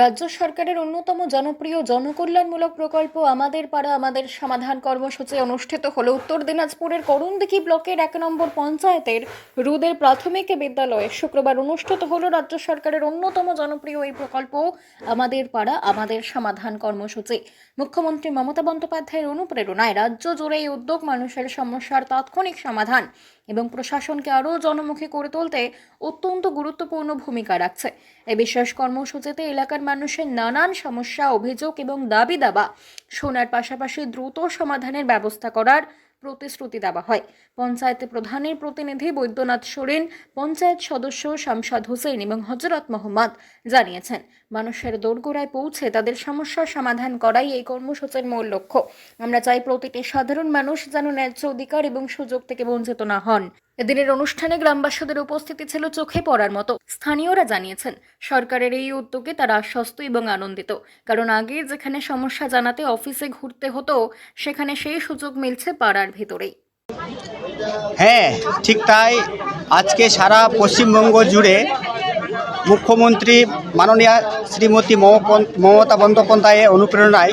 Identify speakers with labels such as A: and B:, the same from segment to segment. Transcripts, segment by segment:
A: রাজ্য সরকারের অন্যতম জনপ্রিয় জনকল্যাণমূলক প্রকল্প আমাদের পাড়া, আমাদের সমাধান কর্মসূচি অনুষ্ঠিত হল উত্তর দিনাজপুরের করুণদিঘি ব্লকের এক নম্বর পঞ্চায়েতের রুদের প্রাথমিক বিদ্যালয়ে। শুক্রবার অনুষ্ঠিত হল রাজ্য সরকারের অন্যতম জনপ্রিয় এই প্রকল্প আমাদের পাড়া, আমাদের সমাধান কর্মসূচি। মুখ্যমন্ত্রী মমতা বন্দ্যোপাধ্যায়ের অনুপ্রেরণায় রাজ্য জুড়ে এই উদ্যোগ মানুষের সমস্যার তাৎক্ষণিক সমাধান এবং প্রশাসনকে আরও জনমুখী করে তুলতে অত্যন্ত গুরুত্বপূর্ণ ভূমিকা রাখছে। এই বিশেষ কর্মসূচিতে এলাকার মানুষের নানান সমস্যা, অভিযোগ এবং দাবি দাবা শোনার পাশাপাশি দ্রুত সমাধানের ব্যবস্থা করার প্রতিশ্রুতি দেওয়া হয়। পঞ্চায়েত প্রধানের প্রতিনিধি বৈদ্যনাথ সোরেন, পঞ্চায়েত সদস্য শামসাদ হোসেন এবং হজরত মোহাম্মদ জানিয়েছেন, মানুষের দোরগোড়ায় পৌঁছে তাদের সমস্যার সমাধান করাই এই কর্মসূচির মূল লক্ষ্য। আমরা চাই প্রতিটি সাধারণ মানুষ যেন ন্যায্য অধিকার এবং সুযোগ থেকে বঞ্চিত না হন। এদিনের অনুষ্ঠানে গ্রামবাসীদের উপস্থিতি ছিল চোখে পড়ার মতো। স্থানীয়রা জানিয়েছেন, সরকারের এই উদ্যোগে তারা আশ্বস্ত এবং আনন্দিত। কারণ আগে যেখানে সমস্যা জানাতে অফিসে ঘুরতে হতো, সেখানে সেই সুযোগ মিলছে পাড়ার ভেতরেই।
B: হ্যাঁ ঠিক তাই। আজকে সারা পশ্চিমবঙ্গ জুড়ে মুখ্যমন্ত্রী মাননীয়া শ্রীমতী মমতা বন্দ্যোপাধ্যায়ের অনুপ্রেরণায়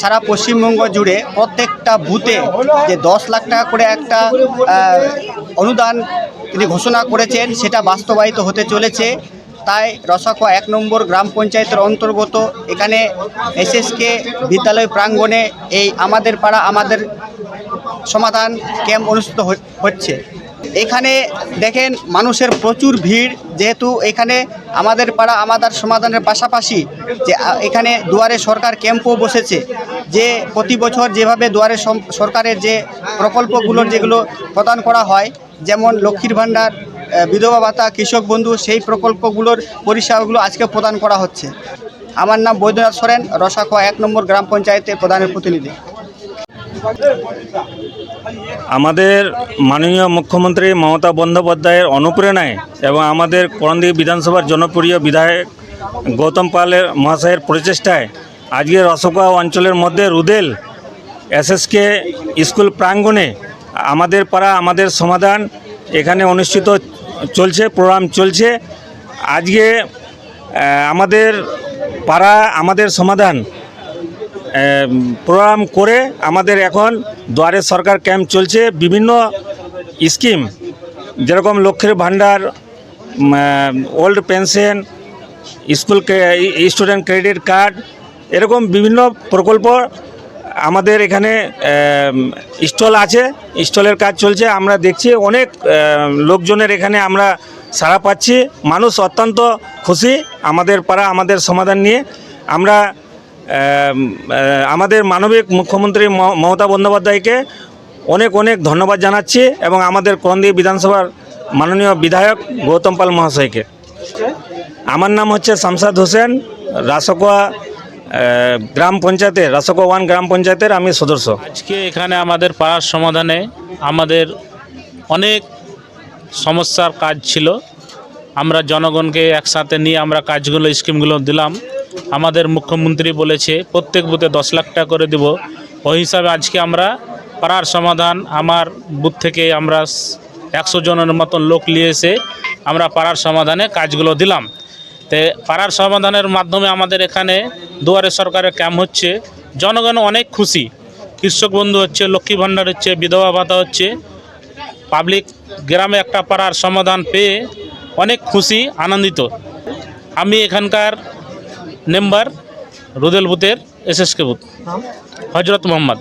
B: সারা পশ্চিমবঙ্গ জুড়ে প্রত্যেকটা বুথে যে দশ লাখ টাকা করে একটা অনুদান তিনি ঘোষণা করেছেন, সেটা বাস্তবায়িত হতে চলেছে। তাই রসাকোয়া এক নম্বর গ্রাম পঞ্চায়েতের অন্তর্গত এখানে এসএসকে বিদ্যালয় প্রাঙ্গণে এই আমাদের পাড়া, আমাদের সমাধান ক্যাম্প অনুষ্ঠিত হচ্ছে। এখানে দেখেন মানুষের প্রচুর ভিড়, যেহেতু এখানে আমাদের পাড়া, আমাদের সমাধানের পাশাপাশি যে এখানে দুয়ারে সরকার ক্যাম্পও বসেছে। যে প্রতি বছর যেভাবে দুয়ারে সরকারের যে প্রকল্পগুলোর যেগুলো প্রদান করা হয়, যেমন লক্ষ্মীর ভাণ্ডার বিধবা ভাতা, কৃষক বন্ধু, সেই প্রকল্পগুলোর পরিষেবাগুলো আজকে প্রদান করা হচ্ছে। আমার নাম বৈদ্যনাথ সোরেন, রসাখোয়া এক নম্বর গ্রাম পঞ্চায়েতের প্রধানের প্রতিনিধি।
C: আমাদের মাননীয় মুখ্যমন্ত্রী মমতা বন্দ্যোপাধ্যায়ের অনুপ্রেরণায় এবং আমাদের করণদিঘি বিধানসভার জনপ্রিয় বিধায়ক গৌতম পালের মহাশয়ের প্রচেষ্টায় আজকে রসকা অঞ্চলের মধ্যে রুদেল এসএসকে স্কুল প্রাঙ্গণে আমাদের পাড়া, আমাদের সমাধান এখানে অনুষ্ঠিত চলছে, প্রোগ্রাম চলছে। আজকে আমাদের পাড়া, আমাদের সমাধান প্রোগ্রাম করে আমাদের এখন দুয়ারে সরকার ক্যাম্প চলছে। বিভিন্ন স্কিম, যেরকম লক্ষ্মীর ভাণ্ডার old pension, school student credit card, এরকম বিভিন্ন প্রকল্প আমাদের এখানে স্টল আছে। স্টলের কাজ চলছে। আমরা দেখছি অনেক লোকজনের এখানে আমরা সাড়া পাচ্ছি। মানুষ অত্যন্ত খুশি। আমাদের পাড়া, আমাদের সমাধান নিয়ে আমরা আমাদের মানবিক মুখ্যমন্ত্রী মমতা বন্দ্যোপাধ্যায়কে অনেক অনেক ধন্যবাদ জানাচ্ছি এবং আমাদের করন্দি বিধানসভার মাননীয় বিধায়ক গৌতম পাল মহাশয়কে। আমার নাম হচ্ছে শামসাদ হোসেন, রাসকোয়া গ্রাম পঞ্চায়েতের, রাসকোয়া ওয়ান গ্রাম পঞ্চায়েতের আমি সদস্য।
D: আজকে এখানে আমাদের পাড়ার সমাধানে আমাদের অনেক সমস্যার কাজ ছিল। আমরা জনগণকে একসাথে নিয়ে আমরা কাজগুলো, স্কিমগুলো দিলাম। আমাদের মুখ্যমন্ত্রী বলেছে, প্রত্যেক বুথে দশ লাখ টাকা করে দেব। ওই হিসাবে আজকে আমরা পাড়ার সমাধান, আমার বুথ থেকে আমরা একশো জনের মতন লোক নিয়ে এসে আমরা পাড়ার সমাধানে কাজগুলো দিলাম। তে পাড়ার সমাধানের মাধ্যমে আমাদের এখানে দুয়ারে সরকারের ক্যাম্প হচ্ছে, জনগণ অনেক খুশি। কৃষক বন্ধু হচ্ছে, লক্ষ্মী ভাণ্ডার হচ্ছে, বিধবা ভাতা হচ্ছে। পাবলিক গ্রামে একটা পাড়ার সমাধান পেয়ে অনেক খুশি, আনন্দিত। আমি এখানকার মেম্বার রুদেল বুথের এসএসকে বুথ হজরত মোহাম্মদ।